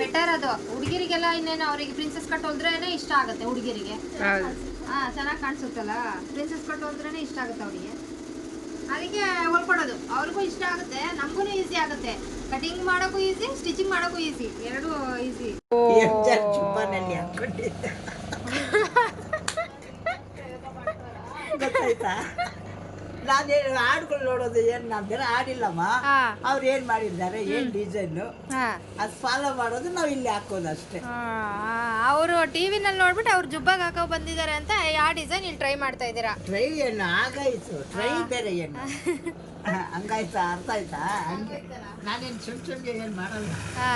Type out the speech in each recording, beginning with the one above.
Better ಅದು. ಹುಡುಗಿರಿಗೆಲ್ಲ ಇನ್ನೇನು ಅವರಿಗೆ ಪ್ರಿನ್ಸೆಸ್ ಕಟ್ ಹೋದ್ರೇನೆ ಇಷ್ಟ ಆಗುತ್ತೆ ಹುಡುಗಿರಿಗೆ. ಹಾ ಚೆನ್ನಾಗಿ ಕಾಣಿಸುತ್ತಲ್ಲ? ಪ್ರಿನ್ಸೆಸ್ ಕಟ್ ಹೋದ್ರೇನೆ ಇಷ್ಟ ಆಗುತ್ತೆ ಅವರಿಗೆ. ಅದಕ್ಕೆ ಹೊಲ್ಕೊಡೋದು. ಅವ್ರಿಗೂ ಇಷ್ಟ ಆಗುತ್ತೆ ನಮಗೂ ಈಸಿ ಆಗುತ್ತೆ. ಕಟಿಂಗ್ ಮಾಡೋಕ್ಕೂ ಈಸಿ ಸ್ಟಿಚಿಂಗ್ ಮಾಡೋಕ್ಕೂ ಈಸಿ ಎರಡೂ ಈಸಿ ಗೊತ್ತಾಯ್ತಾ? ನಾನೇನು ಹಾಡುಗಳು ನೋಡೋದು ಏನು ನಾನು ಬೇರೆ ಹಾಡಿಲ್ಲಮ್ಮ. ಹಾ. ಅವ್ರು ಏನು ಮಾಡಿದ್ದಾರೆ ಏನು ಡಿಸೈನು ಹಾ. ಅದು ಫಾಲೋ ಮಾಡೋದು ನಾವು ಇಲ್ಲಿ ಹಾಕೋದು ಅಷ್ಟೇ. ಅವರು ಟಿವಿನಲ್ಲಿ ನೋಡ್ಬಿಟ್ಟು ಅವ್ರು ಜುಬ್ಬಾಗ ಹಾಕೋ ಬಂದಿದ್ದಾರೆ ಅಂತ ಯಾವ ಡಿಸೈನ್ ಇಲ್ಲಿ ಟ್ರೈ ಮಾಡ್ತಾ ಇದ್ದೀರಾ? ಟ್ರೈ ಏನು? ಆಗಾಯ್ತು ಟ್ರೈ ಬೇರೆ ಏನು? ಹಂಗಾಯ್ತಾ? ಅರ್ಥ ಆಯ್ತಾ? ಹಂಗೆ. ನಾನೇನು ಸುಮ್ ಸುಮ್ಗೆ ಏನು ಮಾಡಲ್ಲ ಹಾ.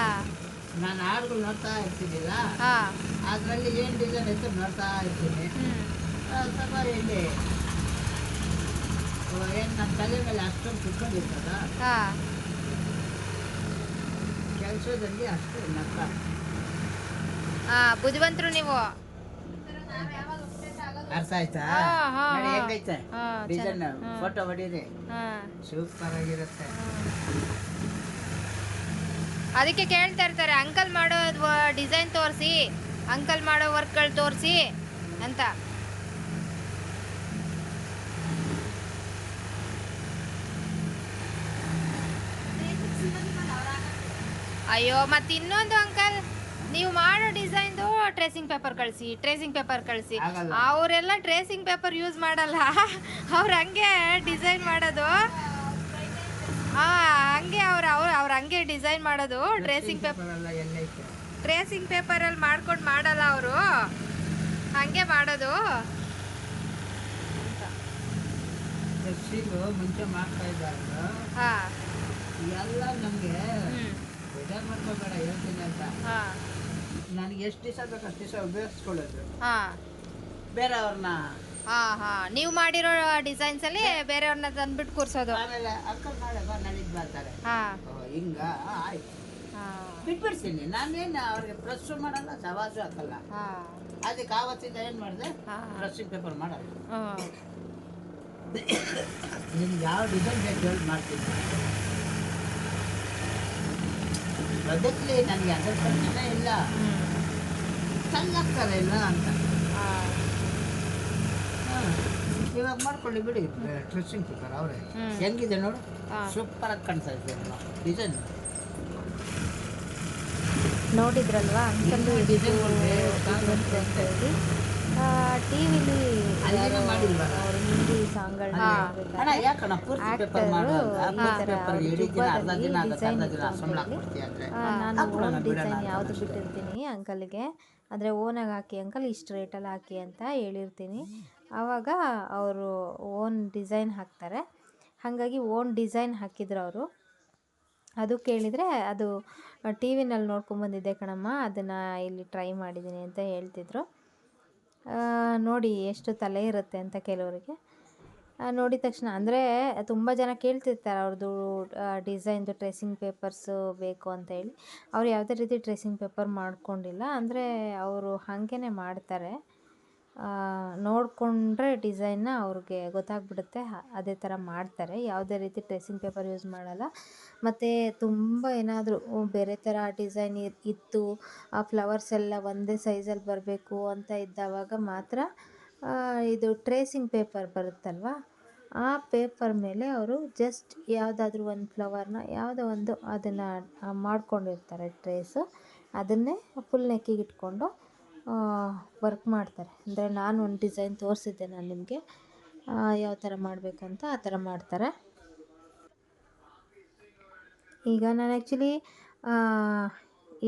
ನಾನು ಹಾಡುಗಳು ನೋಡ್ತಾ ಇರ್ತೀನಿಲ್ಲ. ಹಾ. ಅದರಲ್ಲಿ ಏನು ಡಿಸೈನ್ ಐತೆ ನೋಡ್ತಾ ಇರ್ತೀನಿ. ಸ್ವಲ್ಪ ಇಲ್ಲಿ. ಏನು ನಮ್ಮ ತಲೆ ಮೇಲೆ ಅಷ್ಟೊಂದು ಕುತ್ಕೊಂಡಿರ್ತದ ಹಾ. ಕೆಲಸದಲ್ಲಿ ಅಷ್ಟು ನಕ್ಕ ಹಾ ಬುದ್ಧಿವಂತರು ನೀವು. ಅರ್ಥ ಆಯ್ತಾ? ಹಾ, ಹಾ, ನೋಡಿ ಹಾ. ಹೆಂಗೈತೆ? ಹಾ, ಡಿಸೈನ್ ಚೆನ್ನಾಗ್- ಹಾ. ಫೋಟೋ ಹೊಡೀರಿ. ಹಾ. ಸೂಪರ್ ಆಗಿರುತ್ತೆ. ಅದಕ್ಕೆ ಕೇಳ್ತಾ ಇರ್ತಾರೆ ಅಂಕಲ್ ಮಾಡೋ ಡಿಸೈನ್ ತೋರಿಸಿ ಅಂಕಲ್ ಮಾಡೋ ವರ್ಕ್ಗಳು ತೋರಿಸಿ ಅಂತ. ಅಯ್ಯೋ ಮತ್ತೆ ಇನ್ನೊಂದು ಅಂಕಲ್ ನೀವು ಮಾಡೋ ಡಿಸೈನ್ದು ಟ್ರೇಸಿಂಗ್ ಪೇಪರ್ ಕಳಿಸಿ ಟ್ರೇಸಿಂಗ್ ಪೇಪರ್ ಕಳಿಸಿ. ಅವರೆಲ್ಲ ಟ್ರೇಸಿಂಗ್ ಪೇಪರ್ ಯೂಸ್ ಮಾಡಲ್ಲ. ಅವ್ರು ಹಂಗೆ ಡಿಸೈನ್ ಮಾಡೋದು. ಹಾ ಹಂಗೆ ಅವ್ರು ಅವ್ರು ಅವ್ರು ಹಂಗೆ ಡಿಸೈನ್ ಮಾಡೋದು tracing paper tracing paper tracing ಪೇಪರಲ್ಲಿ ಮಾಡ್ಕೊಂಡು ಮಾಡಲ್ಲ ಅವರು. ಹಂಗೆ ಮಾಡೋದು. ಮುಂಚೆ ಮಾಡ್ತಾ ಇದ್ದಾರೆ ಹಾ. ಎಲ್ಲ ನಮಗೆ ಬೇಜಾರು ಮಾಡ್ಕೋಬೇಡ ಹೇಳ್ತೀನಿ ಅಂತ. ಹಾ. ನನಗೆ ಎಷ್ಟು ದಿವಸ ಬೇಕು ಅಷ್ಟು ದಿವಸ ಉಪಯೋಗಿಸ್ಕೊಳ್ಳೋದು. ಹಾ. ಬೇರೆಯವ್ರನ್ನ. ಹಾ ಹಾ. ನೀವು ಮಾಡಿರೋ ಡಿಸೈನ್ಸ್ ಅಲ್ಲಿ ಬೇರೆಯವ್ರನ್ನ ತಂದ್ಬಿಟ್ಟು ಕೂರ್ಸೋದು. ಆಮೇಲೆ ಅಕ್ಕಲ್ ನಾಳೆ ಬಾ ನಾಳಿದ್ದು ಬರ್ತಾರೆ. ಹಾ. ಓ, ಹಿಂಗ ಆಯ್ತು. ಹಾ. ಬಿಟ್ಬಿಡ್ತೀನಿ. ನಾನೇನು ಅವ್ರಿಗೆ ಪ್ರೆಸ್ ಮಾಡಲ್ಲ ಸವಾಸು ಹಾಕಲ್ಲ. ಹಾ. ಅದಕ್ಕೆ ಆವತ್ತಿಂದ ಏನು ಮಾಡಿದೆ? ಹಾ. ಡ್ರೆಸ್ಸಿಂಗ್ ಪೇಪರ್ ಮಾಡಲ್ಲ. ಹ್ಮ್. ನಿಮ್ಗೆ ಯಾವ ಡಿಸೈನ್ ಬೇಕು ಹೇಳಿ ಮಾಡ್ತೀನಿ. ಬದುಕಲಿ ನನಗೆ ಅದರ ಪ್ರಶ್ನೆ ಇಲ್ಲ. ಚೆನ್ನಾಗ್ತಾರೆ ಇಲ್ಲ ಅಂತ. ಇವಾಗ ಮಾಡ್ಕೊಳ್ಳಿ ಬಿಡಿ ಡ್ರೆಸ್ಸಿಂಗ್ ಪೇಪರ್ ಅವರೇ. ಹೆಂಗಿದೆ ನೋಡು? ಸೂಪರ್ ಆಗಿ ಕಾಣ್ತಾ ಇದೆ ಡಿಸೈನ್ ನೋಡಿದ್ರಲ್ವಾ? ಅಂಕಲ್ ಸಾಂಗ್ ಅಂತ ಹೇಳಿ. ಟಿವಿಲಿ? ಅವ್ರ ಹಿಂದಿ ಸಾಂಗ್ಗಳನ್ನ ನಾನು ಓನ್ ಡಿಸೈನ್ ಯಾವುದು ಬಿಟ್ಟಿರ್ತೀನಿ ಅಂಕಲ್ಗೆ. ಅಂದರೆ ಓನಾಗಿ ಹಾಕಿ ಅಂಕಲ್ ಇಷ್ಟು ರೇಟಲ್ಲಿ ಹಾಕಿ ಅಂತ ಹೇಳಿರ್ತೀನಿ. ಆವಾಗ ಅವರು ಓನ್ ಡಿಸೈನ್ ಹಾಕ್ತಾರೆ. ಹಾಗಾಗಿ ಓನ್ ಡಿಸೈನ್ ಹಾಕಿದ್ರು ಅವರು. ಅದು ಕೇಳಿದರೆ ಅದು ಟಿ ವಿನಲ್ಲಿ ನೋಡ್ಕೊಂಬಂದಿದ್ದೆ ಕಣಮ್ಮ ಅದನ್ನು ಇಲ್ಲಿ ಟ್ರೈ ಮಾಡಿದ್ದೀನಿ ಅಂತ ಹೇಳ್ತಿದ್ರು. ನೋಡಿ ಎಷ್ಟು ತಲೆ ಇರುತ್ತೆ ಅಂತ ಕೆಲವರಿಗೆ. ನೋಡಿದ ತಕ್ಷಣ, ಅಂದರೆ ತುಂಬ ಜನ ಕೇಳ್ತಿರ್ತಾರೆ ಅವ್ರದ್ದು ಡಿಸೈನ್ದು ಟ್ರೇಸಿಂಗ್ ಪೇಪರ್ಸು ಬೇಕು ಅಂತ ಹೇಳಿ. ಅವ್ರು ಯಾವುದೇ ರೀತಿ ಟ್ರೇಸಿಂಗ್ ಪೇಪರ್ ಮಾಡ್ಕೊಂಡಿಲ್ಲ, ಅಂದರೆ ಅವರು ಹಾಗೇ ಮಾಡ್ತಾರೆ. ನೋಡಿಕೊಂಡ್ರೆ ಡಿಸೈನ್ನ ಅವ್ರಿಗೆ ಗೊತ್ತಾಗ್ಬಿಡುತ್ತೆ. ಅದೇ ಥರ ಮಾಡ್ತಾರೆ. ಯಾವುದೇ ರೀತಿ ಟ್ರೇಸಿಂಗ್ ಪೇಪರ್ ಯೂಸ್ ಮಾಡಲ್ಲ. ಮತ್ತು ತುಂಬ ಏನಾದರೂ ಬೇರೆ ಥರ ಡಿಸೈನ್ ಇತ್ತು. ಆ ಫ್ಲವರ್ಸ್ ಎಲ್ಲ ಒಂದೇ ಸೈಜಲ್ಲಿ ಬರಬೇಕು ಅಂತ ಇದ್ದಾವಾಗ ಮಾತ್ರ ಇದು ಟ್ರೇಸಿಂಗ್ ಪೇಪರ್ ಬರುತ್ತಲ್ವ? ಆ ಪೇಪರ್ ಮೇಲೆ ಅವರು ಜಸ್ಟ್ ಯಾವುದಾದ್ರೂ ಒಂದು ಫ್ಲವರ್ನ, ಯಾವುದೋ ಒಂದು ಅದನ್ನು ಮಾಡ್ಕೊಂಡಿರ್ತಾರೆ ಟ್ರೇಸು. ಅದನ್ನೇ ಫುಲ್ ನೆಕ್ಕಿಗೆ ಇಟ್ಕೊಂಡು ವರ್ಕ್ ಮಾಡ್ತಾರೆ. ಅಂದರೆ ನಾನು ಒಂದು ಡಿಸೈನ್ ತೋರಿಸಿದ್ದೆ ನಾನು ನಿಮಗೆ. ಯಾವ ಥರ ಮಾಡಬೇಕು ಅಂತ ಆ ಥರ ಮಾಡ್ತಾರೆ. ಈಗ ನಾನು ಆ್ಯಕ್ಚುಲಿ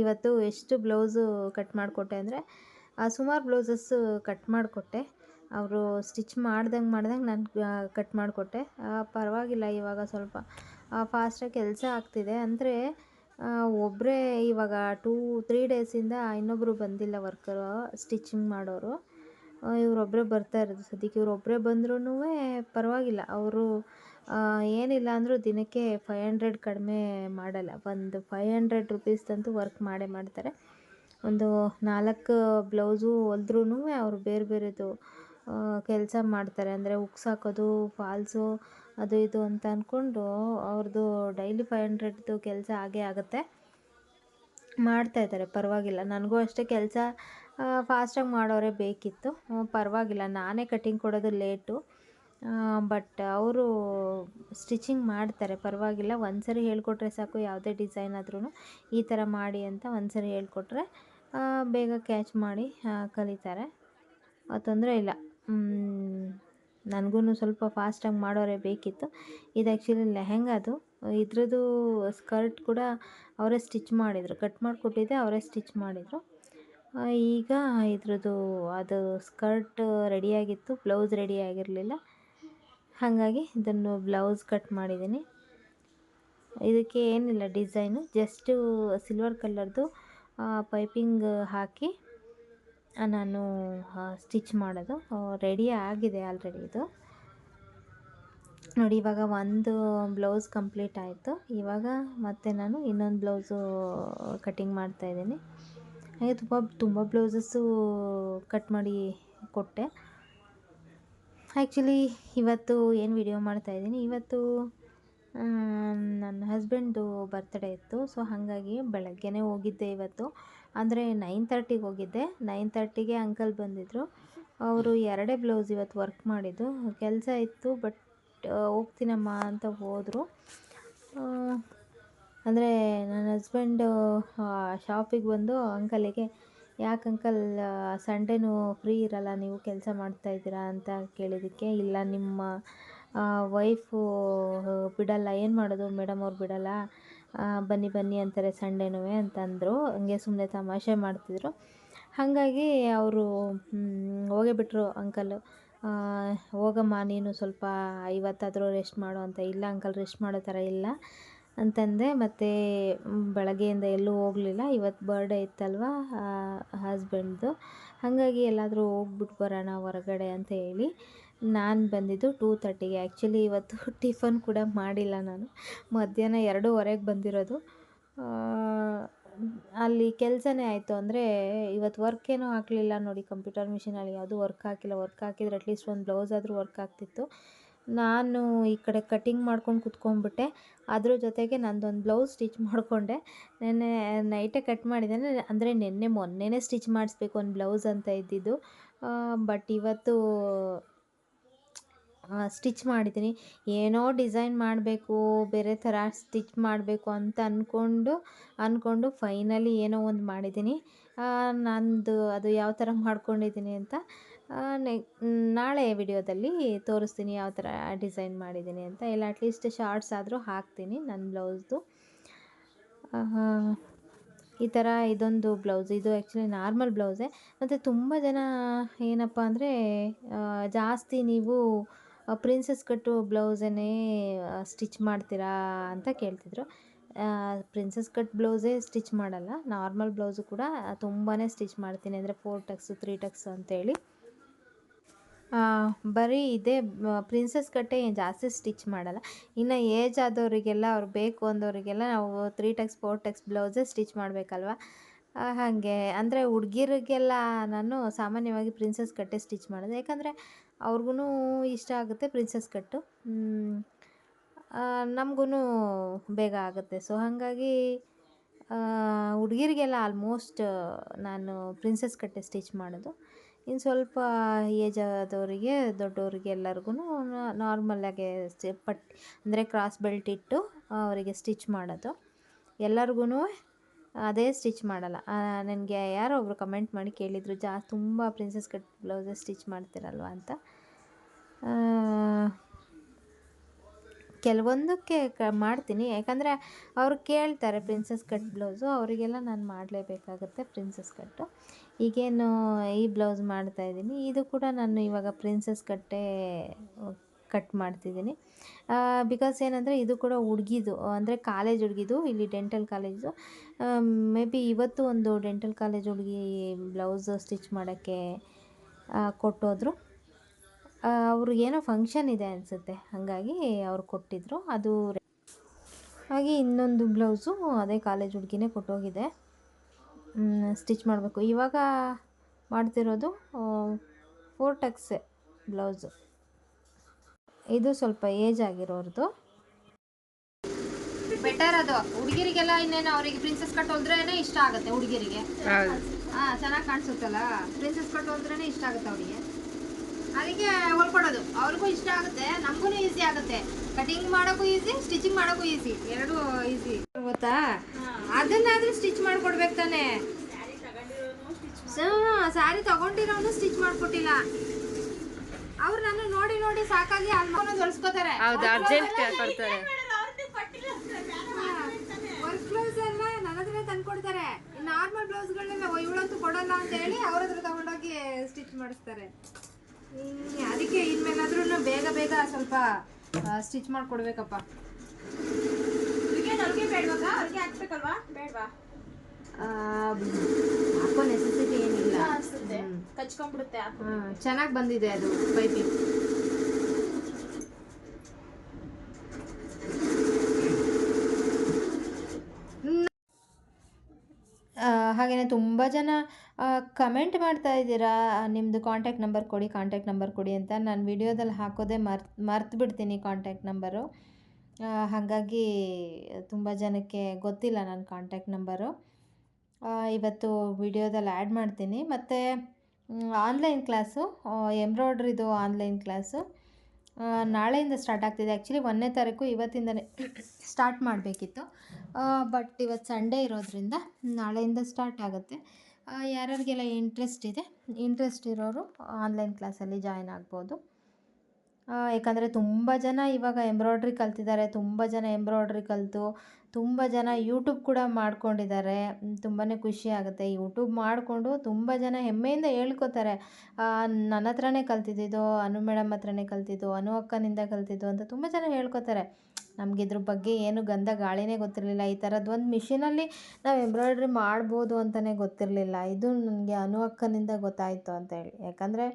ಇವತ್ತು ಎಷ್ಟು ಬ್ಲೌಸು ಕಟ್ ಮಾಡಿಕೊಟ್ಟೆ ಅಂದರೆ ಸುಮಾರು ಬ್ಲೌಸಸ್ಸು ಕಟ್ ಮಾಡಿಕೊಟ್ಟೆ. ಅವರು ಸ್ಟಿಚ್ ಮಾಡ್ದಂಗೆ ಮಾಡ್ದಂಗೆ ನಾನು ಕಟ್ ಮಾಡಿಕೊಟ್ಟೆ. ಪರವಾಗಿಲ್ಲ ಇವಾಗ ಸ್ವಲ್ಪ ಫಾಸ್ಟಾಗಿ ಕೆಲಸ ಆಗ್ತಿದೆ. ಅಂದರೆ ಒಬ್ಬರೇ ಇವಾಗ ಟೂ ತ್ರೀ ಡೇಸಿಂದ ಇನ್ನೊಬ್ಬರು ಬಂದಿಲ್ಲ ವರ್ಕರು ಸ್ಟಿಚಿಂಗ್ ಮಾಡೋರು. ಇವರೊಬ್ಬರೇ ಬರ್ತಾ ಇರೋದು ಸದ್ಯಕ್ಕೆ. ಇವರೊಬ್ಬರೇ ಬಂದ್ರೂ ಪರವಾಗಿಲ್ಲ. ಅವರು ಏನಿಲ್ಲ ಅಂದರೂ ದಿನಕ್ಕೆ ಫೈವ್ ಹಂಡ್ರೆಡ್ ಕಡಿಮೆ ಮಾಡಲ್ಲ. ಒಂದು ಫೈವ್ ಹಂಡ್ರೆಡ್ ರುಪೀಸ್ದಂತೂ ವರ್ಕ್ ಮಾಡೇ ಮಾಡ್ತಾರೆ. ಒಂದು ನಾಲ್ಕು ಬ್ಲೌಸು ಹೊಲ್ದ್ರೂ ಅವರು ಬೇರೆ ಬೇರೆದು ಕೆಲಸ ಮಾಡ್ತಾರೆ. ಅಂದರೆ ಉಕ್ಸಾಕೋದು ಫಾಲ್ಸು ಅದು ಇದು ಅಂತ ಅಂದ್ಕೊಂಡು ಅವ್ರದ್ದು ಡೈಲಿ ಫೈವ್ ಹಂಡ್ರೆಡ್ದು ಕೆಲಸ ಆಗೇ ಆಗುತ್ತೆ. ಮಾಡ್ತಾ ಇದ್ದಾರೆ ಪರವಾಗಿಲ್ಲ. ನನಗೂ ಅಷ್ಟೇ ಕೆಲಸ ಫಾಸ್ಟಾಗಿ ಮಾಡೋರೇ ಬೇಕಿತ್ತು. ಪರವಾಗಿಲ್ಲ. ನಾನೇ ಕಟ್ಟಿಂಗ್ ಕೊಡೋದು ಲೇಟು ಬಟ್ ಅವರು ಸ್ಟಿಚಿಂಗ್ ಮಾಡ್ತಾರೆ. ಪರವಾಗಿಲ್ಲ. ಒಂದು ಸರಿ ಹೇಳ್ಕೊಟ್ರೆ ಸಾಕು, ಯಾವುದೇ ಡಿಸೈನ್ ಆದ್ರೂ ಈ ಥರ ಮಾಡಿ ಅಂತ ಒಂದು ಸರಿ ಹೇಳ್ಕೊಟ್ರೆ ಬೇಗ ಕ್ಯಾಚ್ ಮಾಡಿ ಕಲಿತಾರೆ. ತೊಂದರೆ ಇಲ್ಲ. ನನಗೂ ಸ್ವಲ್ಪ ಫಾಸ್ಟಾಗಿ ಮಾಡೋರೇ ಬೇಕಿತ್ತು. ಇದು ಆ್ಯಕ್ಚುಲಿ ಲೆಹೆಂಗಾದು ಇದ್ರದ್ದು ಸ್ಕರ್ಟ್ ಕೂಡ ಅವರೇ ಸ್ಟಿಚ್ ಮಾಡಿದರು. ಕಟ್ ಮಾಡಿಕೊಟ್ಟಿದ್ದೆ, ಅವರೇ ಸ್ಟಿಚ್ ಮಾಡಿದರು. ಈಗ ಇದ್ರದ್ದು ಅದು ಸ್ಕರ್ಟ್ ರೆಡಿಯಾಗಿತ್ತು, ಬ್ಲೌಸ್ ರೆಡಿ ಆಗಿರಲಿಲ್ಲ ಹಾಗಾಗಿ ಇದನ್ನು ಬ್ಲೌಸ್ ಕಟ್ ಮಾಡಿದ್ದೀನಿ. ಇದಕ್ಕೆ ಏನಿಲ್ಲ, ಡಿಸೈನು. ಜಸ್ಟು ಸಿಲ್ವರ್ ಕಲರ್ದು ಪೈಪಿಂಗ್ ಹಾಕಿ ನಾನು ಸ್ಟಿಚ್ ಮಾಡೋದು. ರೆಡಿ ಆಗಿದೆ ಆಲ್ರೆಡಿ ಇದು. ನೋಡಿ, ಇವಾಗ ಒಂದು ಬ್ಲೌಸ್ ಕಂಪ್ಲೀಟ್ ಆಯಿತು. ಇವಾಗ ಮತ್ತೆ ನಾನು ಇನ್ನೊಂದು ಬ್ಲೌಸು ಕಟ್ಟಿಂಗ್ ಮಾಡ್ತಾಯಿದ್ದೀನಿ ಹಾಗೆ ತುಂಬ ತುಂಬ ಬ್ಲೌಸಸ್ಸು ಕಟ್ ಮಾಡಿ ಕೊಟ್ಟೆ. ಆ್ಯಕ್ಚುಲಿ ಇವತ್ತು ಏನು ವಿಡಿಯೋ ಮಾಡ್ತಾಯಿದ್ದೀನಿ ಇವತ್ತು ನನ್ನ ಹಸ್ಬೆಂಡು ಬರ್ತ್ಡೇ ಇತ್ತು. ಸೊ ಹಾಗಾಗಿ ಬೆಳಗ್ಗೆನೇ ಹೋಗಿದ್ದೆ ಇವತ್ತು. ಅಂದರೆ ನೈನ್ ತರ್ಟಿಗೆ ಹೋಗಿದ್ದೆ. ನೈನ್ ತರ್ಟಿಗೆ ಅಂಕಲ್ ಬಂದಿದ್ದರು ಅವರು ಎರಡೇ ಬ್ಲೌಸ್ ಇವತ್ತು ವರ್ಕ್ ಮಾಡಿದ್ದು. ಕೆಲಸ ಇತ್ತು ಬಟ್ ಹೋಗ್ತೀನಮ್ಮ ಅಂತ ಹೋದರು. ಅಂದರೆ ನನ್ನ ಹಸ್ಬೆಂಡು ಶಾಪಿಗೆ ಬಂದು ಅಂಕಲಿಗೆ ಯಾಕೆ ಅಂಕಲ್ ಸಂಡೇನೂ ಫ್ರೀ ಇರಲ್ಲ, ನೀವು ಕೆಲಸ ಮಾಡ್ತಾ ಇದ್ದೀರಾ? ಅಂತ ಕೇಳಿದ್ದಕ್ಕೆ, ಇಲ್ಲ, ನಿಮ್ಮ ವೈಫು ಬಿಡಲ್ಲ. ಏನು ಮಾಡೋದು? ಮೇಡಮ್ ಅವ್ರು ಬಿಡಲ್ಲ. ಬನ್ನಿ ಬನ್ನಿ ಅಂತಾರೆ ಸಂಡೇನೂ ಅಂತಂದರು ಹಂಗೆ ಸುಮ್ಮನೆ ತಮಾಷೆ ಮಾಡ್ತಿದ್ರು. ಹಾಗಾಗಿ ಅವರು ಹೋಗೇ ಬಿಟ್ಟರು ಅಂಕಲು. ಹೋಗಮ್ಮ, ನೀನು ಸ್ವಲ್ಪ ಐವತ್ತಾದರೂ ರೆಸ್ಟ್ ಮಾಡು ಅಂತ. ಇಲ್ಲ ಅಂಕಲ್ ರೆಸ್ಟ್ ಮಾಡೋ ಥರ ಇಲ್ಲ ಅಂತಂದೆ. ಮತ್ತು ಬೆಳಗ್ಗೆಯಿಂದ ಎಲ್ಲೂ ಹೋಗಲಿಲ್ಲ. ಇವತ್ತು ಬರ್ಡೇ ಇತ್ತಲ್ವ ಹಸ್ಬೆಂಡ್ದು ಹಾಗಾಗಿ ಎಲ್ಲಾದರೂ ಹೋಗ್ಬಿಟ್ಟು ಬರೋಣ ಹೊರಗಡೆ ಅಂತ ಹೇಳಿ. ನಾನು ಬಂದಿದ್ದು ಟೂ ತರ್ಟಿಗೆ ಆ್ಯಕ್ಚುಲಿ ಇವತ್ತು ಟಿಫನ್ ಕೂಡ ಮಾಡಿಲ್ಲ ನಾನು. ಮಧ್ಯಾಹ್ನ ಎರಡೂವರೆಗೆ ಬಂದಿರೋದು. ಅಲ್ಲಿ ಕೆಲಸನೇ ಆಯಿತು ಅಂದರೆ ಇವತ್ತು ವರ್ಕ್ ಏನೂ ಹಾಕಲಿಲ್ಲ ನೋಡಿ ಕಂಪ್ಯೂಟರ್ ಮಿಷಿನಲ್ಲಿ ಯಾವುದೂ ವರ್ಕ್ ಹಾಕಿಲ್ಲ. ವರ್ಕ್ ಹಾಕಿದ್ರೆ ಅಟ್ಲೀಸ್ಟ್ ಒಂದು ಬ್ಲೌಸ್ ಆದರೂ ವರ್ಕ್ ಆಗ್ತಿತ್ತು. ನಾನು ಈ ಕಡೆ ಕಟಿಂಗ್ ಮಾಡ್ಕೊಂಡು ಕುತ್ಕೊಂಡ್ಬಿಟ್ಟೆ. ಅದ್ರ ಜೊತೆಗೆ ನಂದೊಂದು ಬ್ಲೌಸ್ ಸ್ಟಿಚ್ ಮಾಡಿಕೊಂಡೆ. ನೆನ್ನೆ ನೈಟೇ ಕಟ್ ಮಾಡಿದ್ದೇನೆ ಅಂದರೆ ನಿನ್ನೆ ಮೊನ್ನೆನೇ ಸ್ಟಿಚ್ ಮಾಡಿಸ್ಬೇಕು ಒಂದು ಬ್ಲೌಸ್ ಅಂತ ಇದ್ದಿದ್ದು. ಬಟ್ ಇವತ್ತು ಸ್ಟಿಚ್ ಮಾಡಿದ್ದೀನಿ. ಏನೋ ಡಿಸೈನ್ ಮಾಡಬೇಕು, ಬೇರೆ ಥರ ಸ್ಟಿಚ್ ಮಾಡಬೇಕು ಅಂತ ಅಂದ್ಕೊಂಡು ಅಂದ್ಕೊಂಡು ಫೈನಲಿ ಏನೋ ಒಂದು ಮಾಡಿದ್ದೀನಿ. ನಂದು ಅದು ಯಾವ ಥರ ಮಾಡ್ಕೊಂಡಿದ್ದೀನಿ ಅಂತ ನೆ, ನಾಳೆ ವಿಡಿಯೋದಲ್ಲಿ ತೋರಿಸ್ತೀನಿ ಯಾವ ಥರ ಡಿಸೈನ್ ಮಾಡಿದ್ದೀನಿ ಅಂತ. ಇಲ್ಲ ಅಟ್ಲೀಸ್ಟ್ ಶಾರ್ಟ್ಸ್ ಆದರೂ ಹಾಕ್ತೀನಿ ನನ್ನ ಬ್ಲೌಸ್ದು. ಈ ಥರ ಇದೊಂದು ಬ್ಲೌಸ್. ಇದು ಆ್ಯಕ್ಚುಲಿ ನಾರ್ಮಲ್ ಬ್ಲೌಸೇ. ಮತ್ತು ತುಂಬ ಜನ ಏನಪ್ಪ ಅಂದರೆ ಜಾಸ್ತಿ ನೀವು ಪ್ರಿನ್ಸಸ್ ಕಟ್ಟು ಬ್ಲೌಸನ್ನೇ ಸ್ಟಿಚ್ ಮಾಡ್ತೀರಾ ಅಂತ ಕೇಳ್ತಿದ್ರು. ಪ್ರಿನ್ಸಸ್ ಕಟ್ ಬ್ಲೌಸೇ ಸ್ಟಿಚ್ ಮಾಡಲ್ಲ. ನಾರ್ಮಲ್ ಬ್ಲೌಸು ಕೂಡ ತುಂಬಾ ಸ್ಟಿಚ್ ಮಾಡ್ತೀನಿ. ಅಂದರೆ ಫೋರ್ ಟಕ್ಸು, ತ್ರೀ ಟಕ್ಸು ಅಂತೇಳಿ. ಬರೀ ಇದೇ ಪ್ರಿನ್ಸಸ್ ಕಟ್ಟೆ ಏನು ಜಾಸ್ತಿ ಸ್ಟಿಚ್ ಮಾಡಲ್ಲ. ಇನ್ನು ಏಜ್ ಆದವರಿಗೆಲ್ಲ, ಅವ್ರು ಬೇಕು ಅಂದವರಿಗೆಲ್ಲ ನಾವು ತ್ರೀ ಟಕ್ಸ್, ಫೋರ್ ಟಕ್ಸ್ ಬ್ಲೌಸೇ ಸ್ಟಿಚ್ ಮಾಡಬೇಕಲ್ವ? ಹಾಗೆ. ಅಂದರೆ ಹುಡುಗಿರಿಗೆಲ್ಲ ನಾನು ಸಾಮಾನ್ಯವಾಗಿ ಪ್ರಿನ್ಸಸ್ ಕಟ್ಟೆ ಸ್ಟಿಚ್ ಮಾಡೋದು. ಯಾಕಂದರೆ ಅವ್ರಿಗೂ ಇಷ್ಟ ಆಗುತ್ತೆ ಪ್ರಿನ್ಸಸ್ ಕಟ್ಟು. ನಮಗೂ ಬೇಗ ಆಗುತ್ತೆ. ಸೊ ಹಾಗಾಗಿ ಹುಡುಗಿರಿಗೆಲ್ಲ ಆಲ್ಮೋಸ್ಟ್ ನಾನು ಪ್ರಿನ್ಸಸ್ ಕಟ್ಟೆ ಸ್ಟಿಚ್ ಮಾಡೋದು. ಇನ್ನು ಸ್ವಲ್ಪ ಏಜ್ ಆದವರಿಗೆ, ದೊಡ್ಡವರಿಗೆ ಎಲ್ಲರಿಗೂ ನಾರ್ಮಲಾಗೆ ಸ್ಟಿ ಪಟ್, ಅಂದರೆ ಕ್ರಾಸ್ ಬೆಲ್ಟ್ ಇಟ್ಟು ಅವರಿಗೆ ಸ್ಟಿಚ್ ಮಾಡೋದು. ಎಲ್ಲರಿಗೂ ಅದೇ ಸ್ಟಿಚ್ ಮಾಡಲ್ಲ. ನನಗೆ ಯಾರೋ ಒಬ್ಬರು ಕಮೆಂಟ್ ಮಾಡಿ ಕೇಳಿದರು, ಜಾ, ತುಂಬ ಪ್ರಿನ್ಸಸ್ ಕಟ್ ಬ್ಲೌಸಸ್ ಸ್ಟಿಚ್ ಮಾಡ್ತಿರಲ್ವ ಅಂತ. ಕೆಲವೊಂದಕ್ಕೆ ಕ, ಮಾಡ್ತೀನಿ. ಯಾಕಂದರೆ ಅವರು ಕೇಳ್ತಾರೆ ಪ್ರಿನ್ಸಸ್ ಕಟ್ ಬ್ಲೌಸು ಅವರಿಗೆಲ್ಲ ನಾನು ಮಾಡಲೇಬೇಕಾಗುತ್ತೆ ಪ್ರಿನ್ಸಸ್ ಕಟ್ಟು ಈಗೇನು ಈ ಬ್ಲೌಸ್ ಮಾಡ್ತಾಯಿದ್ದೀನಿ ಇದು ಕೂಡ ನಾನು ಇವಾಗ ಪ್ರಿನ್ಸಸ್ ಕಟ್ಟೇ ಕಟ್ ಮಾಡ್ತಿದ್ದೀನಿ. ಬಿಕಾಸ್ ಏನಂದರೆ ಇದು ಕೂಡ ಹುಡುಗಿದು, ಅಂದರೆ ಕಾಲೇಜ್ ಹುಡುಗಿದು, ಇಲ್ಲಿ ಡೆಂಟಲ್ ಕಾಲೇಜು ಮೇ ಬಿ ಇವತ್ತು ಒಂದು ಡೆಂಟಲ್ ಕಾಲೇಜ್ ಹುಡುಗಿ ಬ್ಲೌಸ್ ಸ್ಟಿಚ್ ಮಾಡೋಕ್ಕೆ ಕೊಟ್ಟೋದ್ರು. ಅವರು ಏನೋ ಫಂಕ್ಷನ್ ಇದೆ ಅನಿಸುತ್ತೆ, ಹಾಗಾಗಿ ಅವ್ರು ಕೊಟ್ಟಿದ್ರು. ಅದು ಹಾಗೆ ಇನ್ನೊಂದು ಬ್ಲೌಸು ಅದೇ ಕಾಲೇಜ್ ಹುಡುಗಿನೇ ಕೊಟ್ಟೋಗಿದೆ. ಸ್ಟಿಚ್ ಮಾಡಬೇಕು. ಇವಾಗ ಮಾಡ್ತಿರೋದು ಫೋರ್ ಟಕ್ಸೆ ಬ್ಲೌಸು ಇದು ಸ್ವಲ್ಪ ಏಜ್ ಆಗಿರೋರ್ದು. ಬೆಟರ್ ಅದು. ಹುಡುಗಿರಿಗೆಲ್ಲ ಇನ್ನೇನು ಅವರಿಗೆ ಪ್ರಿನ್ಸಸ್ ಕಟ್ ಹೋದ್ರೇನೆ ಇಷ್ಟ ಆಗುತ್ತೆ ಹುಡುಗಿರಿಗೆ. ಹೌದು. ಹಾ ಚೆನ್ನಾಗಿ ಕಾಣಿಸುತ್ತಲ್ಲ? ಪ್ರಿನ್ಸೆಸ್ ಕಟ್ ಹೋದ್ರೇನೆ ಇಷ್ಟ ಆಗುತ್ತೆ ಅವರಿಗೆ. ಅದಕ್ಕೆ ಹೊಲ್ಕೊಡೋದು. ಅವ್ರಿಗೂ ಇಷ್ಟ ಆಗುತ್ತೆ ನಮಗೂ ಈಸಿ ಆಗುತ್ತೆ. ಕಟಿಂಗ್ ಮಾಡೋಕ್ಕೂ ಈಸಿ ಸ್ಟಿಚಿಂಗ್ ಮಾಡೋಕ್ಕೂ ಈಸಿ ಎರಡೂ ಈಸಿ ಗೊತ್ತಾ? ಅದನ್ನಾದ್ರೂ ಸ್ಟಿಚ್ ಮಾಡ್ಕೊಡ್ಬೇಕು ತಾನೆ. ಸ್ಯಾರಿ ತಗೊಂಡಿರೋನು ಸ್ಟಿಚ್ ಮಾಡ್ಕೊಟ್ಟಿಲ್ಲ ಅವ್ರು ನನ್ನ ನೋಡಿ ನೋಡಿ ಸಾಕಾಗಿ ಅಲ್ಲಿ ಹೊಲ್ಸ್ಕೋತಾರೆ ಹೌದು ಅರ್ಜೆಂಟ್ ಕೊಡ್ತಾರೆ. ವರ್ಕ್ ಬ್ಲೌಸ್ ಎಲ್ಲ ನನ್ನ ಹತ್ರ ತಂದ್ಕೊಡ್ತಾರೆ ನಾರ್ಮಲ್ ಬ್ಲೌಸ್ಗಳನ್ನೆಲ್ಲ ಇವಳಂತೂ ಕೊಡಲ್ಲ ಅಂತ ಹೇಳಿ ಅವ್ರ ಹತ್ರ ತಗೊಂಡೋಗಿ ಸ್ಟಿಚ್ ಮಾಡಿಸ್ತಾರೆ. ಅದಕ್ಕೆ ಇನ್ಮೇಲಾದ್ರೂ ಬೇಗ ಬೇಗ ಸ್ವಲ್ಪ ಸ್ಟಿಚ್ ಮಾಡ್ಕೊಡ್ಬೇಕಪ್ಪ. ಹಾಕೋ ನೆಸೆಸಿಟಿ ಏನಿಲ್ಲ. ಚೆನ್ನಾಗಿ ಬಂದಿದೆ ಅದು ಪೈಪಿಂಗ್ ಹಾಗೆಯೇ ತುಂಬ ಜನ ಕಮೆಂಟ್ ಮಾಡ್ತಾ ಇದ್ದೀರಾ ನಿಮ್ಮದು ಕಾಂಟ್ಯಾಕ್ಟ್ ನಂಬರ್ ಕೊಡಿ ಕಾಂಟ್ಯಾಕ್ಟ್ ನಂಬರ್ ಕೊಡಿ ಅಂತ ನಾನು ವಿಡಿಯೋದಲ್ಲಿ ಹಾಕೋದೇ ಮರ್ತ್, ಮರ್ತು ಬಿಡ್ತೀನಿ ಕಾಂಟ್ಯಾಕ್ಟ್ ನಂಬರು ಹಾಗಾಗಿ ತುಂಬ ಜನಕ್ಕೆ ಗೊತ್ತಿಲ್ಲ ನನ್ನ ಕಾಂಟ್ಯಾಕ್ಟ್ ನಂಬರು ಇವತ್ತು ವಿಡಿಯೋದಲ್ಲಿ ಆ್ಯಡ್ ಮಾಡ್ತೀನಿ. ಮತ್ತು ಆನ್ಲೈನ್ ಕ್ಲಾಸು ಎಂಬ್ರಾಯ್ಡ್ರಿದು ಆನ್ಲೈನ್ ಕ್ಲಾಸು ನಾಳೆಯಿಂದ ಸ್ಟಾರ್ಟ್ ಆಗ್ತಿದೆ. ಆ್ಯಕ್ಚುಲಿ ಒಂದನೇ ತಾರೀಕು ಇವತ್ತಿಂದಲೇ ಸ್ಟಾರ್ಟ್ ಮಾಡಬೇಕಿತ್ತು. ಬಟ್ ಇವತ್ತು ಸಂಡೇ ಇರೋದ್ರಿಂದ ನಾಳೆಯಿಂದ ಸ್ಟಾರ್ಟ್ ಆಗುತ್ತೆ. ಯಾರ್ಯಾರಿಗೆಲ್ಲ ಇಂಟ್ರೆಸ್ಟ್ ಇದೆ? ಇಂಟ್ರೆಸ್ಟ್ ಇರೋರು ಆನ್ಲೈನ್ ಕ್ಲಾಸಲ್ಲಿ ಜಾಯ್ನ್ ಆಗ್ಬೋದು. ಯಾಕಂದರೆ ತುಂಬ ಜನ ಇವಾಗ ಎಂಬ್ರಾಯ್ಡ್ರಿ ಕಲ್ತಿದ್ದಾರೆ, ತುಂಬ ಜನ ಎಂಬ್ರಾಯ್ಡ್ರಿ ಕಲಿತು, ತುಂಬ ಜನ ಯೂಟ್ಯೂಬ್ ಕೂಡ ಮಾಡ್ಕೊಂಡಿದ್ದಾರೆ. ತುಂಬಾ ಖುಷಿ ಆಗುತ್ತೆ. ಯೂಟ್ಯೂಬ್ ಮಾಡಿಕೊಂಡು ತುಂಬ ಜನ ಹೆಮ್ಮೆಯಿಂದ ಹೇಳ್ಕೊತಾರೆ ನನ್ನ ಹತ್ರನೇ ಕಲ್ತಿದ್ದಿದ್ದು ಅನು ಮೇಡಮ್ ಹತ್ರನೇ ಕಲ್ತಿದ್ದು, ಅನು ಅಕ್ಕನಿಂದ ಕಲ್ತಿದ್ದು ಅಂತ ತುಂಬ ಜನ ಹೇಳ್ಕೊತಾರೆ. ನಮಗೆ ಇದ್ರ ಬಗ್ಗೆ ಏನು ಗಂಧ ಗಾಳಿನೇ ಗೊತ್ತಿರಲಿಲ್ಲ. ಈ ಥರದ್ದು ಒಂದು ಮಿಷಿನಲ್ಲಿ ನಾವು ಎಂಬ್ರಾಯ್ಡ್ರಿ ಮಾಡ್ಬೋದು ಅಂತಲೇ ಗೊತ್ತಿರಲಿಲ್ಲ. ಇದು ನನಗೆ ಅನು ಅಕ್ಕನಿಂದ ಗೊತ್ತಾಯಿತು ಅಂತ ಹೇಳಿ. ಯಾಕಂದರೆ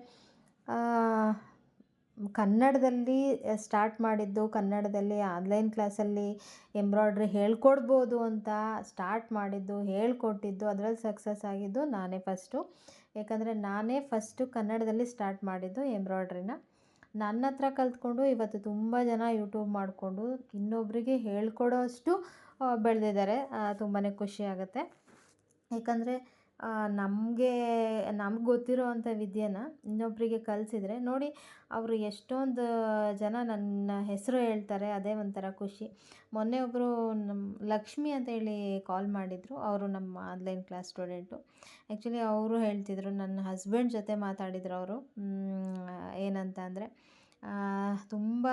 ಕನ್ನಡದಲ್ಲಿ ಸ್ಟಾರ್ಟ್ ಮಾಡಿದ್ದು ಕನ್ನಡದಲ್ಲಿ ಆನ್ಲೈನ್ ಕ್ಲಾಸಲ್ಲಿ ಎಂಬ್ರಾಯ್ಡ್ರಿ ಹೇಳ್ಕೊಡ್ಬೋದು ಅಂತ ಸ್ಟಾರ್ಟ್ ಮಾಡಿದ್ದು, ಹೇಳ್ಕೊಟ್ಟಿದ್ದು, ಅದರಲ್ಲಿ ಸಕ್ಸಸ್ ಆಗಿದ್ದು ನಾನೇ ಫಸ್ಟು ಯಾಕಂದರೆ ನಾನೇ ಫಸ್ಟು ಕನ್ನಡದಲ್ಲಿ ಸ್ಟಾರ್ಟ್ ಮಾಡಿದ್ದು ಎಂಬ್ರಾಯ್ಡ್ರಿನ ನನ್ನ ಹತ್ರ ಕಲ್ತ್ಕೊಂಡು ಇವತ್ತು ತುಂಬ ಜನ ಯೂಟ್ಯೂಬ್ ಮಾಡಿಕೊಂಡು ಇನ್ನೊಬ್ಬರಿಗೆ ಹೇಳ್ಕೊಡೋಷ್ಟು ಬೆಳೆದಿದ್ದಾರೆ. ತುಂಬಾ ಖುಷಿ ಆಗುತ್ತೆ. ಯಾಕಂದರೆ ನಮಗೆ, ನಮ್ಗೆ ಗೊತ್ತಿರೋ ಅಂಥ ವಿದ್ಯೆನ ಇನ್ನೊಬ್ಬರಿಗೆ ಕಲಿಸಿದ್ರೆ ನೋಡಿ ಅವರು ಎಷ್ಟೊಂದು ಜನ ನನ್ನ ಹೆಸರು ಹೇಳ್ತಾರೆ, ಅದೇ ಒಂಥರ ಖುಷಿ. ಮೊನ್ನೆ ಒಬ್ಬರು ನಮ್ಮ ಲಕ್ಷ್ಮಿ ಅಂತ ಹೇಳಿ ಕಾಲ್ ಮಾಡಿದರು, ಅವರು ನಮ್ಮ ಆನ್ಲೈನ್ ಕ್ಲಾಸ್ ಸ್ಟೂಡೆಂಟು ಆ್ಯಕ್ಚುಲಿ ಅವರು ಹೇಳ್ತಿದ್ರು, ನನ್ನ ಹಸ್ಬೆಂಡ್ ಜೊತೆ ಮಾತಾಡಿದ್ರು ಅವರು. ಏನಂತ ಅಂದರೆ ತುಂಬ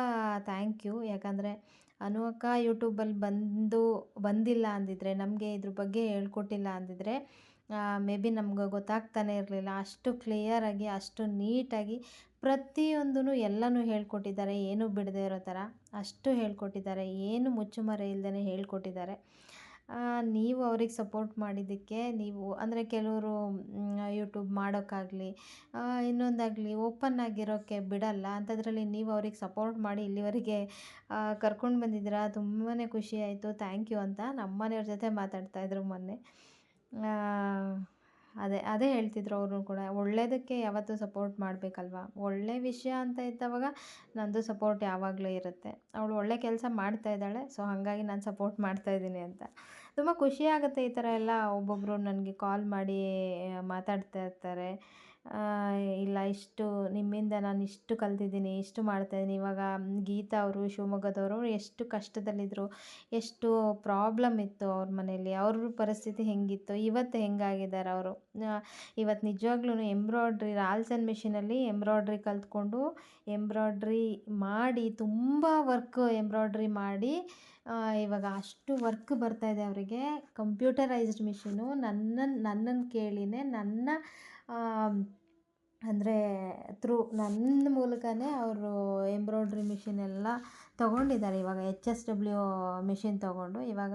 ಥ್ಯಾಂಕ್ ಯು ಯಾಕಂದರೆ ಅನು ಅಕ್ಕ ಯೂಟ್ಯೂಬಲ್ಲಿ ಬಂದು ಬಂದಿಲ್ಲ ಅಂದಿದ್ರೆ, ನಮಗೆ ಇದ್ರ ಬಗ್ಗೆ ಹೇಳ್ಕೊಟ್ಟಿಲ್ಲ ಅಂದಿದ್ರೆ ಮೇ ಬಿ ನಮ್ಗೆ ಗೊತ್ತಾಗ್ತಾನೆ ಇರಲಿಲ್ಲ. ಅಷ್ಟು ಕ್ಲಿಯರಾಗಿ ಅಷ್ಟು ನೀಟಾಗಿ ಪ್ರತಿಯೊಂದೂ ಎಲ್ಲನೂ ಹೇಳ್ಕೊಟ್ಟಿದ್ದಾರೆ. ಏನೂ ಬಿಡದೆ ಇರೋ ಥರ ಅಷ್ಟು ಹೇಳ್ಕೊಟ್ಟಿದ್ದಾರೆ. ಏನು ಮುಚ್ಚುಮರೆ ಇಲ್ಲದೇ ಹೇಳ್ಕೊಟ್ಟಿದ್ದಾರೆ. ನೀವು ಅವ್ರಿಗೆ ಸಪೋರ್ಟ್ ಮಾಡಿದ್ದಕ್ಕೆ ನೀವು, ಅಂದರೆ ಕೆಲವರು ಯೂಟ್ಯೂಬ್ ಮಾಡೋಕ್ಕಾಗಲಿ ಇನ್ನೊಂದಾಗಲಿ ಓಪನ್ ಆಗಿರೋಕ್ಕೆ ಬಿಡಲ್ಲ. ಅಂಥದ್ರಲ್ಲಿ ನೀವು ಅವ್ರಿಗೆ ಸಪೋರ್ಟ್ ಮಾಡಿ ಇಲ್ಲಿವರೆಗೆ ಕರ್ಕೊಂಡು ಬಂದಿದ್ದೀರಾ? ತುಂಬಾ ಖುಷಿ ಆಯಿತು. ಥ್ಯಾಂಕ್ ಯು ಅಂತ ನಮ್ಮನೆಯವ್ರ ಜೊತೆ ಮಾತಾಡ್ತಾಯಿದ್ರು ಮೊನ್ನೆ. ಅದೇ ಅದೇ ಹೇಳ್ತಿದ್ರು ಅವರು ಕೂಡ. ಒಳ್ಳೆಯದಕ್ಕೆ ಯಾವತ್ತೂ ಸಪೋರ್ಟ್ ಮಾಡಬೇಕಲ್ವಾ? ಒಳ್ಳೆ ವಿಷಯ ಅಂತ ಇದ್ದವಾಗ ನಂದು ಸಪೋರ್ಟ್ ಯಾವಾಗಲೂ ಇರುತ್ತೆ. ಅವಳು ಒಳ್ಳೆ ಕೆಲಸ ಮಾಡ್ತಾ ಇದ್ದಾಳೆ ಸೊ ಹಾಗಾಗಿ ನಾನು ಸಪೋರ್ಟ್ ಮಾಡ್ತಾ ಇದ್ದೀನಿ ಅಂತ. ತುಂಬ ಖುಷಿ ಆಗುತ್ತೆ ಈ ಥರ ಎಲ್ಲ ಒಬ್ಬೊಬ್ಬರು ನನಗೆ ಕಾಲ್ ಮಾಡಿ ಮಾತಾಡ್ತಾ ಇರ್ತಾರೆ. ಇಲ್ಲ, ಇಷ್ಟು ನಿಮ್ಮಿಂದ ನಾನು ಇಷ್ಟು ಕಲ್ತಿದ್ದೀನಿ, ಇಷ್ಟು ಮಾಡ್ತಾಯಿದ್ದೀನಿ. ಇವಾಗ ಗೀತಾ ಅವರು, ಶಿವಮೊಗ್ಗದವರು ಎಷ್ಟು ಕಷ್ಟದಲ್ಲಿದ್ದರು ಎಷ್ಟು ಪ್ರಾಬ್ಲಮ್ ಇತ್ತು ಅವ್ರ ಮನೆಯಲ್ಲಿ. ಅವ್ರ ಪರಿಸ್ಥಿತಿ ಹೆಂಗಿತ್ತು? ಇವತ್ತು ಹೆಂಗಾಗಿದ್ದಾರೆ ಅವರು? ಇವತ್ತು ನಿಜವಾಗ್ಲೂ ಎಂಬ್ರಾಯ್ಡ್ರಿ ರಾಲ್ಸನ್ ಮಿಷಿನಲ್ಲಿ ಎಂಬ್ರಾಯ್ಡ್ರಿ ಕಲ್ತ್ಕೊಂಡು ಎಂಬ್ರಾಯ್ಡ್ರಿ ಮಾಡಿ, ತುಂಬ ವರ್ಕ್ ಎಂಬ್ರಾಯ್ಡ್ರಿ ಮಾಡಿ ಇವಾಗ ಅಷ್ಟು ವರ್ಕ್ ಬರ್ತಾಯಿದೆ ಅವರಿಗೆ. ಕಂಪ್ಯೂಟರೈಸ್ಡ್ ಮಿಷಿನು ನನ್ನನ್ನು ನನ್ನನ್ನು ಕೇಳಿನೇ ನನ್ನ ಅಂದರೆ ಥ್ರೂ ನನ್ನ ಮೂಲಕನೇ ಅವರು ಎಂಬ್ರಾಯ್ಡ್ರಿ ಮಿಷಿನ್ ಎಲ್ಲ ತೊಗೊಂಡಿದ್ದಾರೆ. ಇವಾಗ ಎಚ್ ಎಸ್ ಡಬ್ಲ್ಯೂ ಮಿಷಿನ್ ತೊಗೊಂಡು ಇವಾಗ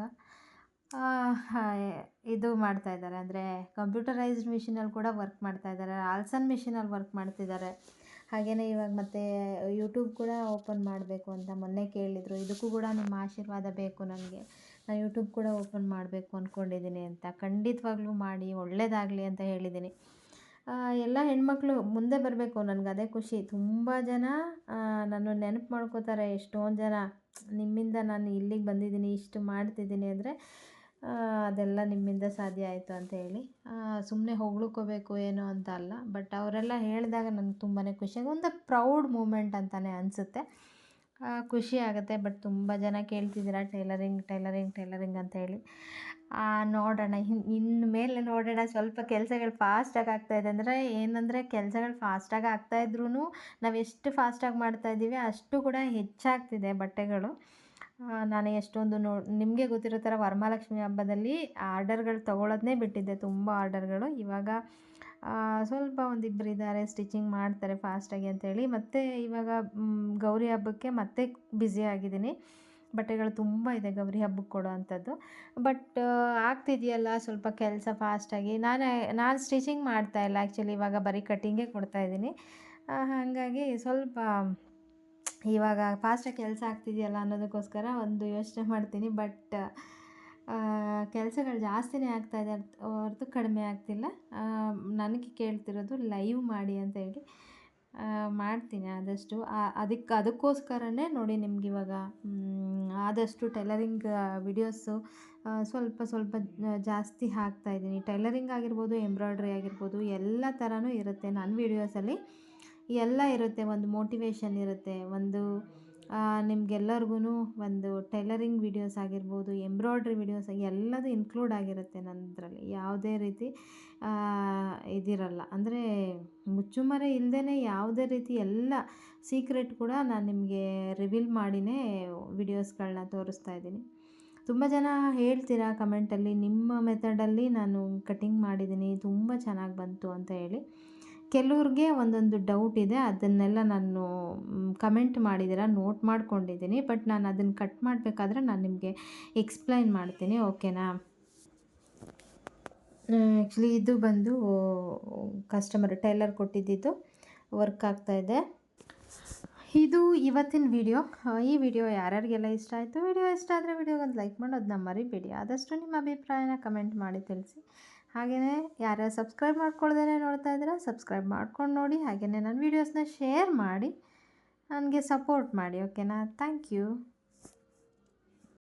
ಇದು ಮಾಡ್ತಾ ಇದ್ದಾರೆ. ಅಂದರೆ ಕಂಪ್ಯೂಟರೈಸ್ಡ್ ಮಿಷಿನಲ್ಲಿ ಕೂಡ ವರ್ಕ್ ಮಾಡ್ತಾ ಇದ್ದಾರೆ. ಆಲ್ಸನ್ ಮಿಷಿನಲ್ಲಿ ವರ್ಕ್ ಮಾಡ್ತಿದ್ದಾರೆ. ಹಾಗೆಯೇ ಇವಾಗ ಮತ್ತೆ ಯೂಟ್ಯೂಬ್ ಕೂಡ ಓಪನ್ ಮಾಡಬೇಕು ಅಂತ ಮೊನ್ನೆ ಕೇಳಿದರು. ಇದಕ್ಕೂ ಕೂಡ ನಿಮ್ಮ ಆಶೀರ್ವಾದ ಬೇಕು ನನಗೆ. ನಾನು ಯೂಟ್ಯೂಬ್ ಕೂಡ ಓಪನ್ ಮಾಡಬೇಕು ಅಂದ್ಕೊಂಡಿದ್ದೀನಿ ಅಂತ. ಖಂಡಿತವಾಗ್ಲೂ ಮಾಡಿ ಒಳ್ಳೆಯದಾಗಲಿ ಅಂತ ಹೇಳಿದ್ದೀನಿ. ಎಲ್ಲ ಹೆಣ್ಮಕ್ಳು ಮುಂದೆ ಬರಬೇಕು. ನನಗೆ ಅದೇ ಖುಷಿ. ತುಂಬ ಜನ ನಾನು ನೆನಪು ಮಾಡ್ಕೋತಾರೆ. ಎಷ್ಟೊಂದು ಜನ ನಿಮ್ಮಿಂದ ನಾನು ಇಲ್ಲಿಗೆ ಬಂದಿದ್ದೀನಿ, ಇಷ್ಟು ಮಾಡ್ತಿದ್ದೀನಿ ಅಂದರೆ ಅದೆಲ್ಲ ನಿಮ್ಮಿಂದ ಸಾಧ್ಯ ಆಯಿತು ಹೇಳಿ. ಸುಮ್ಮನೆ ಹೊಗಳ್ಕೋಬೇಕು ಏನೋ ಅಂತ ಅಲ್ಲ. ಬಟ್ ಅವರೆಲ್ಲ ಹೇಳಿದಾಗ ನನಗೆ ತುಂಬಾ ಖುಷಿ. ಒಂದು ಪ್ರೌಡ್ ಮೂಮೆಂಟ್ ಅಂತಲೇ ಅನಿಸುತ್ತೆ. ಖುಷಿ ಆಗುತ್ತೆ. ಬಟ್ ತುಂಬ ಜನ ಕೇಳ್ತಿದ್ದೀರಾ, ಟೈಲರಿಂಗ್ ಟೈಲರಿಂಗ್ ಟೈಲರಿಂಗ್ ಅಂತ ಹೇಳಿ. ನೋಡೋಣ. ಇನ್, ಇನ್ನು ಮೇಲೆ ನೋಡೋಣ. ಸ್ವಲ್ಪ ಕೆಲಸಗಳು ಫಾಸ್ಟಾಗಿ ಆಗ್ತಾಯಿದೆ ಅಂದರೆ ಏನಂದರೆ ಕೆಲಸಗಳು ಫಾಸ್ಟಾಗಿ ಆಗ್ತಾಯಿದ್ರೂ ನಾವು ಎಷ್ಟು ಫಾಸ್ಟಾಗಿ ಮಾಡ್ತಾಯಿದ್ದೀವಿ ಅಷ್ಟು ಕೂಡ ಹೆಚ್ಚಾಗ್ತಿದೆ ಬಟ್ಟೆಗಳು. ನಾನು ಎಷ್ಟೊಂದು ನೋ, ನಿಮಗೆ ಗೊತ್ತಿರೋ ಥರ ವರಮಹಾಲಕ್ಷ್ಮಿ ಹಬ್ಬದಲ್ಲಿ ಆರ್ಡರ್ಗಳು ತೊಗೊಳೋದನ್ನೇ ಬಿಟ್ಟಿದ್ದೆ. ತುಂಬ ಆರ್ಡರ್ಗಳು. ಇವಾಗ ಸ್ವಲ್ಪ ಒಂದಿಬ್ಬರು ಇದ್ದಾರೆ, ಸ್ಟಿಚಿಂಗ್ ಮಾಡ್ತಾರೆ ಫಾಸ್ಟಾಗಿ ಅಂತೇಳಿ. ಮತ್ತು ಇವಾಗ ಗೌರಿ ಹಬ್ಬಕ್ಕೆ ಮತ್ತೆ ಬ್ಯುಸಿ ಆಗಿದ್ದೀನಿ. ಬಟ್ಟೆಗಳು ತುಂಬ ಇದೆ ಗೌರಿ ಹಬ್ಬಕ್ಕೆ ಕೊಡೋ ಅಂಥದ್ದು. ಬಟ್ ಆಗ್ತಿದೆಯಲ್ಲ ಸ್ವಲ್ಪ ಕೆಲಸ ಫಾಸ್ಟಾಗಿ ನಾನು ನಾನು ಸ್ಟಿಚಿಂಗ್ ಮಾಡ್ತಾ ಇಲ್ಲ ಆ್ಯಕ್ಚುಲಿ ಇವಾಗ ಬರೀ ಕಟ್ಟಿಂಗೇ ಕೊಡ್ತಾಯಿದ್ದೀನಿ ಹಾಗಾಗಿ ಸ್ವಲ್ಪ, ಇವಾಗ ಫಾಸ್ಟಾಗಿ ಕೆಲಸ ಆಗ್ತಿದೆಯಲ್ಲ ಅನ್ನೋದಕ್ಕೋಸ್ಕರ ಒಂದು ಯೋಚನೆ ಮಾಡ್ತೀನಿ. ಬಟ್ ಕೆಲಸಗಳು ಜಾಸ್ತಿನೇ ಆಗ್ತಾಯಿದೆ ಹೊರತು ಕಡಿಮೆ ಆಗ್ತಿಲ್ಲ. ನನಗೆ ಕೇಳ್ತಿರೋದು ಲೈವ್ ಮಾಡಿ ಅಂತ ಹೇಳಿ. ಮಾಡ್ತೀನಿ ಆದಷ್ಟು. ಅದಕ್ಕೆ ಅದಕ್ಕೋಸ್ಕರನೇ ನೋಡಿ ನಿಮ್ಗೆ ಇವಾಗ ಆದಷ್ಟು ಟೈಲರಿಂಗ್ ವಿಡಿಯೋಸು ಸ್ವಲ್ಪ ಸ್ವಲ್ಪ ಜಾಸ್ತಿ ಹಾಕ್ತಾಯಿದ್ದೀನಿ ಟೈಲರಿಂಗ್ ಆಗಿರ್ಬೋದು, ಎಂಬ್ರಾಯ್ಡ್ರಿ ಆಗಿರ್ಬೋದು, ಎಲ್ಲ ಥರನೂ ಇರುತ್ತೆ. ನನ್ನ ವೀಡಿಯೋಸಲ್ಲಿ ಎಲ್ಲ ಇರುತ್ತೆ. ಒಂದು ಮೋಟಿವೇಶನ್ ಇರುತ್ತೆ. ಒಂದು ನಿಮ್ಗೆಲ್ಲರಿಗೂ ಒಂದು ಟೈಲರಿಂಗ್ ವಿಡಿಯೋಸ್ ಆಗಿರ್ಬೋದು, ಎಂಬ್ರಾಯ್ಡ್ರಿ ವಿಡಿಯೋಸ್ ಎಲ್ಲದು ಇನ್ಕ್ಲೂಡ್ ಆಗಿರುತ್ತೆ ನನ್ನದ್ರಲ್ಲಿ ಯಾವುದೇ ರೀತಿ ಇದಿರಲ್ಲ. ಅಂದರೆ ಮುಚ್ಚುಮರೆ ಇಲ್ಲದೇ ಯಾವುದೇ ರೀತಿ ಎಲ್ಲ ಸೀಕ್ರೆಟ್ ಕೂಡ ನಾನು ನಿಮಗೆ ರಿವೀಲ್ ಮಾಡಿನೇ ವಿಡಿಯೋಸ್ಗಳನ್ನ ತೋರಿಸ್ತಾ ಇದ್ದೀನಿ. ತುಂಬ ಜನ ಹೇಳ್ತೀರಾ ಕಮೆಂಟಲ್ಲಿ ನಿಮ್ಮ ಮೆಥಡಲ್ಲಿ ನಾನು ಕಟಿಂಗ್ ಮಾಡಿದ್ದೀನಿ, ತುಂಬ ಚೆನ್ನಾಗಿ ಬಂತು ಅಂತ ಹೇಳಿ. ಕೆಲವ್ರಿಗೆ ಒಂದೊಂದು ಡೌಟ್ ಇದೆ, ಅದನ್ನೆಲ್ಲ ನಾನು ಕಮೆಂಟ್ ಮಾಡಿದ್ದೀರ ನೋಟ್ ಮಾಡ್ಕೊಂಡಿದ್ದೀನಿ ಬಟ್ ನಾನು ಅದನ್ನು ಕಟ್ ಮಾಡಬೇಕಾದ್ರೆ ನಾನು ನಿಮಗೆ ಎಕ್ಸ್ಪ್ಲೈನ್ ಮಾಡ್ತೀನಿ ಓಕೆನಾ ಆ್ಯಕ್ಚುಲಿ ಇದು ಬಂದು ಕಸ್ಟಮರ್ ಟೈಲರ್ ಕೊಟ್ಟಿದ್ದಿದ್ದು ವರ್ಕ್ ಆಗ್ತಾಯಿದೆ ಇದು. ಇವತ್ತಿನ ವಿಡಿಯೋ ಈ ವಿಡಿಯೋ ಯಾರ್ಯಾರಿಗೆಲ್ಲ ಇಷ್ಟ ಆಯಿತು ವಿಡಿಯೋ ಇಷ್ಟ ಆದರೆ ವಿಡಿಯೋಗೊಂದು ಲೈಕ್ ಮಾಡೋದನ್ನ ಮರಿಬೇಡಿ. ಆದಷ್ಟು ನಿಮ್ಮ ಅಭಿಪ್ರಾಯನ ಕಮೆಂಟ್ ಮಾಡಿ ತಿಳಿಸಿ. ಹಾಗೆಯೇ ಯಾರ್ಯಾರು ಸಬ್ಸ್ಕ್ರೈಬ್ ಮಾಡ್ಕೊಳ್ದೇ ನೋಡ್ತಾ ಇದ್ದೀರಾ ಸಬ್ಸ್ಕ್ರೈಬ್ ಮಾಡ್ಕೊಂಡು ನೋಡಿ ಹಾಗೆಯೇ ನನ್ನ ವೀಡಿಯೋಸ್ನ ಶೇರ್ ಮಾಡಿ, ನನಗೆ ಸಪೋರ್ಟ್ ಮಾಡಿ ಓಕೆನಾ ಥ್ಯಾಂಕ್ ಯು